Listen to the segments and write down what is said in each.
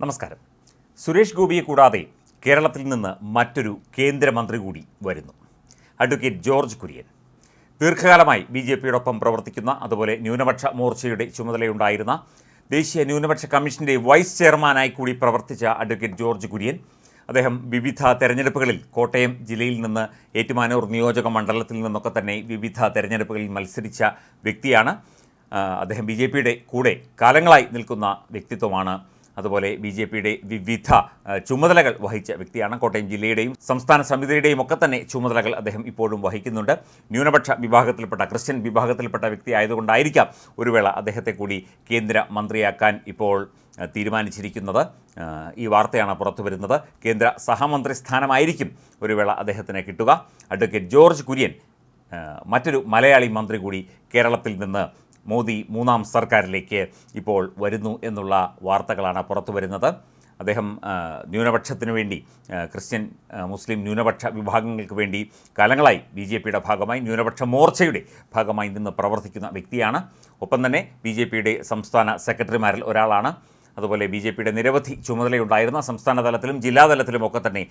നമസ്കാരം. സുരേഷ് ഗോപിയെ കൂടാതെ കേരളത്തിൽ നിന്ന് മറ്റൊരു കേന്ദ്രമന്ത്രി കൂടി വരുന്നു. അഡ്വക്കേറ്റ് ജോർജ് കുര്യൻ. ദീർഘകാലമായി ബി ജെ പിയോടൊപ്പം പ്രവർത്തിക്കുന്ന അതുപോലെ ന്യൂനപക്ഷ മോർച്ചയുടെ ചുമതലയുണ്ടായിരുന്ന ദേശീയ ന്യൂനപക്ഷ കമ്മീഷന്റെ വൈസ് ചെയർമാനായി കൂടി പ്രവർത്തിച്ച അഡ്വക്കേറ്റ് ജോർജ് കുര്യൻ അദ്ദേഹം വിവിധ തെരഞ്ഞെടുപ്പുകളിൽ കോട്ടയം ജില്ലയിൽ നിന്ന് ഏറ്റുമാനൂർ നിയോജക മണ്ഡലത്തിൽ നിന്നൊക്കെ തന്നെ വിവിധ തെരഞ്ഞെടുപ്പുകളിൽ മത്സരിച്ച വ്യക്തിയാണ്. അദ്ദേഹം ബി കൂടെ കാലങ്ങളായി നിൽക്കുന്ന വ്യക്തിത്വമാണ് അതുപോലെ ബി ജെ പിയുടെ വിവിധ ചുമതലകൾ വഹിച്ച വ്യക്തിയാണ് കോട്ടയം ജില്ലയുടെയും സംസ്ഥാന സമിതിയുടെയും ഒക്കെ തന്നെ ചുമതലകൾ അദ്ദേഹം ഇപ്പോഴും വഹിക്കുന്നുണ്ട്. ന്യൂനപക്ഷ വിഭാഗത്തിൽപ്പെട്ട ക്രിസ്ത്യൻ വിഭാഗത്തിൽപ്പെട്ട വ്യക്തി ആയതുകൊണ്ടായിരിക്കാം ഒരു വേള അദ്ദേഹത്തെ കൂടി കേന്ദ്ര മന്ത്രിയാക്കാൻ ഇപ്പോൾ തീരുമാനിച്ചിരിക്കുന്നത്. ഈ വാർത്തയാണ് പുറത്തു വരുന്നത്. കേന്ദ്ര സഹമന്ത്രി സ്ഥാനമായിരിക്കും ഒരു വേള അദ്ദേഹത്തിന് കിട്ടുക. അഡ്വക്കേറ്റ് ജോർജ് കുര്യൻ മറ്റൊരു മലയാളി മന്ത്രി കൂടി കേരളത്തിൽ നിന്ന് മോദി മൂന്നാം സർക്കാരിലേക്ക് ഇപ്പോൾ വരുന്നു എന്നുള്ള വാർത്തകളാണ് പുറത്തു വരുന്നത്. അദ്ദേഹം ന്യൂനപക്ഷത്തിന് വേണ്ടി ക്രിസ്ത്യൻ മുസ്ലിം ന്യൂനപക്ഷ വിഭാഗങ്ങൾക്ക് വേണ്ടി കാലങ്ങളായി ബി ജെ പിയുടെ ഭാഗമായി ന്യൂനപക്ഷ മോർച്ചയുടെ ഭാഗമായി നിന്ന് പ്രവർത്തിക്കുന്ന വ്യക്തിയാണ്. ഒപ്പം തന്നെ ബി ജെ പിയുടെ സംസ്ഥാന സെക്രട്ടറിമാരിൽ ഒരാളാണ്. അതുപോലെ ബി ജെ പിയുടെ നിരവധി ചുമതലയുണ്ടായിരുന്ന സംസ്ഥാന തലത്തിലും ജില്ലാ തലത്തിലും ഒക്കെ തന്നെ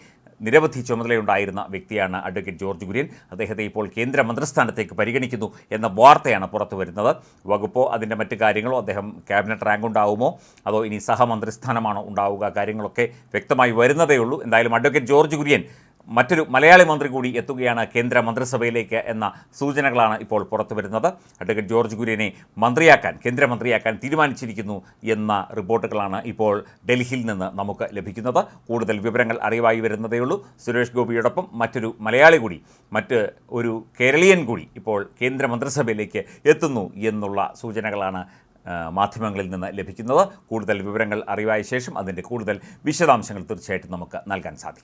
നിരവധി ചുമതലയുണ്ടായിരുന്ന വ്യക്തിയാണ് അഡ്വക്കേറ്റ് ജോർജ് കുര്യൻ. അദ്ദേഹത്തെ ഇപ്പോൾ കേന്ദ്ര മന്ത്രിസ്ഥാനത്തേക്ക് പരിഗണിക്കുന്നു എന്ന വാർത്തയാണ് പുറത്തു വരുന്നത്. വകുപ്പോ അതിന്റെ മറ്റു കാര്യങ്ങളോ അദ്ദേഹം ക്യാബിനറ്റ് റാങ്ക് ഉണ്ടാവുമോ? അതോ ഇനി സഹമന്ത്രിസ്ഥാനമാണോ ഉണ്ടാവുക? കാര്യങ്ങളൊക്കെ വ്യക്തമായി വരുന്നതേ ഉള്ളൂ എന്തായാലും അഡ്വക്കേറ്റ് ജോർജ് കുര്യൻ മറ്റൊരു മലയാളി മന്ത്രി കൂടി എത്തുകയാണ് കേന്ദ്ര മന്ത്രിസഭയിലേക്ക് എന്ന സൂചനകളാണ് ഇപ്പോൾ പുറത്തു വരുന്നത് അഡ്വക്കേറ്റ് ജോർജ് കുര്യനെ മന്ത്രിയാക്കാൻ കേന്ദ്രമന്ത്രിയാക്കാൻ തീരുമാനിച്ചിരിക്കുന്നു എന്ന റിപ്പോർട്ടുകളാണ് ഇപ്പോൾ ഡൽഹിയിൽ നിന്ന് നമുക്ക് ലഭിക്കുന്നത്. കൂടുതൽ വിവരങ്ങൾ അറിവായി വരുന്നതേയുള്ളൂ സുരേഷ് ഗോപിയോടൊപ്പം മറ്റൊരു മലയാളി കൂടി മറ്റ് ഒരു കേരളീയൻ കൂടി ഇപ്പോൾ കേന്ദ്ര മന്ത്രിസഭയിലേക്ക് എത്തുന്നു എന്നുള്ള സൂചനകളാണ് മാധ്യമങ്ങളിൽ നിന്ന് ലഭിക്കുന്നത്. കൂടുതൽ വിവരങ്ങൾ അറിവായ ശേഷം അതിന്റെ കൂടുതൽ വിശദാംശങ്ങൾ തീർച്ചയായിട്ടും നമുക്ക് നൽകാൻ സാധിക്കും.